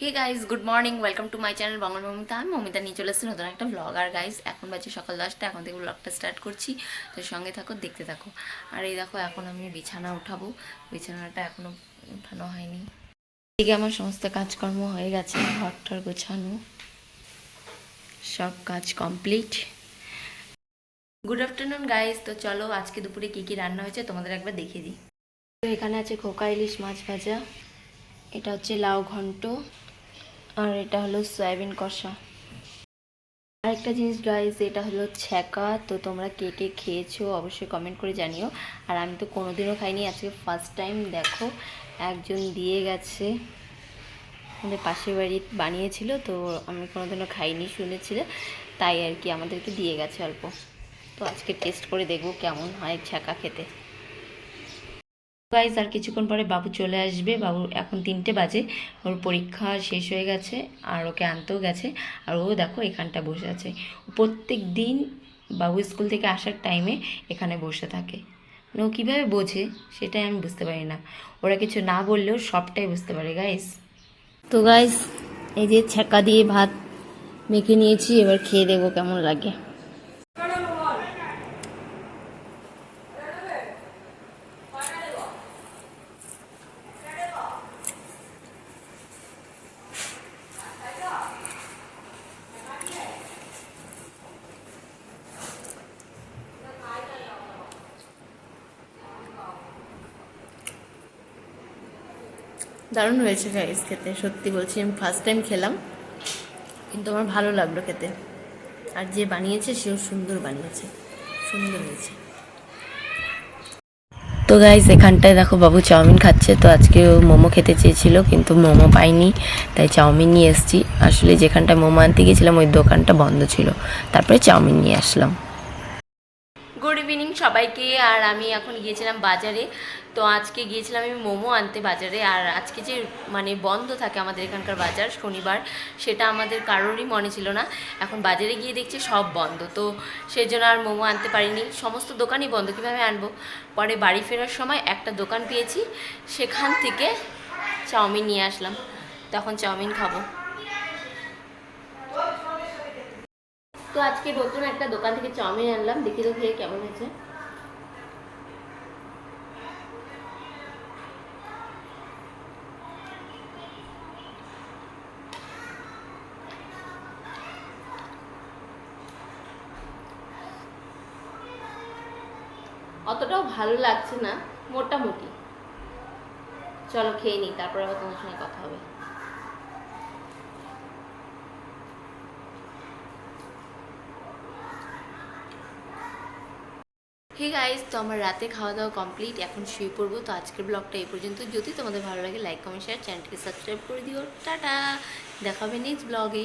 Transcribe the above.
Hey guys good morning welcome to my channel Bangla Momita আমি মমিতা, নিয়ে চলে এসেছি নতুন একটা ব্লগ আর গাইজ এখন বাজে সকাল দশটা, এখন থেকে ব্লগটা স্টার্ট করছি। তো সঙ্গে থাকো, দেখতে থাকো। আর এই দেখো, এখন আমি বিছানা উঠাবো। বিছানাটা এখনও উঠানো হয়নি। এদিকে আমার সমস্ত কাজকর্ম হয়ে গেছে, ঘরটার গোছানো। সব কাজ কমপ্লিট গুড আফটারনুন গাইজ তো চলো, আজকে দুপুরে কী কী রান্না হয়েছে তোমাদের একবার দেখিয়ে দিই। তো এখানে আছে খোকা ইলিশ মাছ ভাজা। এটা হচ্ছে লাউ ঘন্ট। আর এটা হলো সয়াবিন কষা। আরেকটা জিনিস গাইস এটা হলো ছ্যাঁকা। তো তোমরা কে কে খেয়েছো অবশ্যই কমেন্ট করে জানিও। আর আমি তো কোনোদিনও খাইনি, আজকে ফার্স্ট টাইম দেখো। একজন দিয়ে গেছে। আমাদের পাশের বাড়ি বানিয়েছিল, তো আমি কোনোদিনও খাইনি, শুনেছিল। তাই আর কি আমাদেরকে দিয়ে গেছে অল্প। তো আজকে টেস্ট করে দেখব কেমন হয় ছ্যাঁকা খেতে। গাইজ আর কিছুক্ষণ পরে বাবু চলে আসবে। বাবু এখন তিনটে বাজে। ওর পরীক্ষা শেষ হয়ে গেছে, আর ওকে আনতেও গেছে। আর ও দেখো এখানটা বসে আছে। প্রত্যেক দিন বাবু স্কুল থেকে আসার টাইমে এখানে বসে থাকে। মানে ও কীভাবে বোঝে সেটাই আমি বুঝতে পারি না। ওরা কিছু না বললেও সবটাই বুঝতে পারে গাইজ তো গাইজ এই যে ছ্যাঁকা দিয়ে ভাত মেখে নিয়েছি, এবার খেয়ে দেবো কেমন লাগে। দারুণ হয়েছে গাইস খেতে, সত্যি বলছি, আমি ফার্স্ট টাইম খেলাম, কিন্তু আমার ভালো লাগল খেতে। আর যে বানিয়েছে, সেও সুন্দর বানিয়েছে, সুন্দর হয়েছে। তো গাইস এখানটায় দেখো বাবু চাউমিন খাচ্ছে, তো আজকে ও মোমো খেতে চেয়েছিল, কিন্তু মোমো পাইনি, তাই চাউমিন নিয়ে এসেছি। আসলে যেখানটায় মোমো আনতে গিয়েছিলাম, ওই দোকানটা বন্ধ ছিল, তারপরে চাউমিন নিয়ে আসলাম। ইভিনিং সবাইকে, আর আমি এখন গিয়েছিলাম বাজারে। তো আজকে গিয়েছিলাম আমি মোমো আনতে বাজারে, আর আজকে যে মানে বন্ধ থাকে আমাদের এখানকার বাজার শনিবার, সেটা আমাদের কারোরই মনে ছিল না। এখন বাজারে গিয়ে দেখছি সব বন্ধ, তো সেই জন্য আর মোমো আনতে পারিনি। সমস্ত দোকানই বন্ধ, কীভাবে আনব? পরে বাড়ি ফেরার সময় একটা দোকান পেয়েছি, সেখান থেকে চাউমিন নিয়ে আসলাম। তখন চাউমিন খাব। তো আজকে নতুন একটা দোকান থেকে চাউমিন আনলাম। দেখি তো খেয়ে কেমন হয়েছে। অতটাও ভালো লাগছে না, মোটামুটি। চলো খেয়ে নিই, তারপরে আবার তোমার সঙ্গে কথা হবে। হে গাইজ তো আমার রাতে খাওয়া দাওয়া কমপ্লিট, এখন শুয়ে পড়ব। তো আজকের ব্লগটা এই পর্যন্ত। যদি তোমাদের ভালো লাগে লাইক কমেন্ট শেয়ার চ্যানেলটিকে সাবস্ক্রাইব করে দিও। টাটা! দেখাবে নেক্সট ব্লগে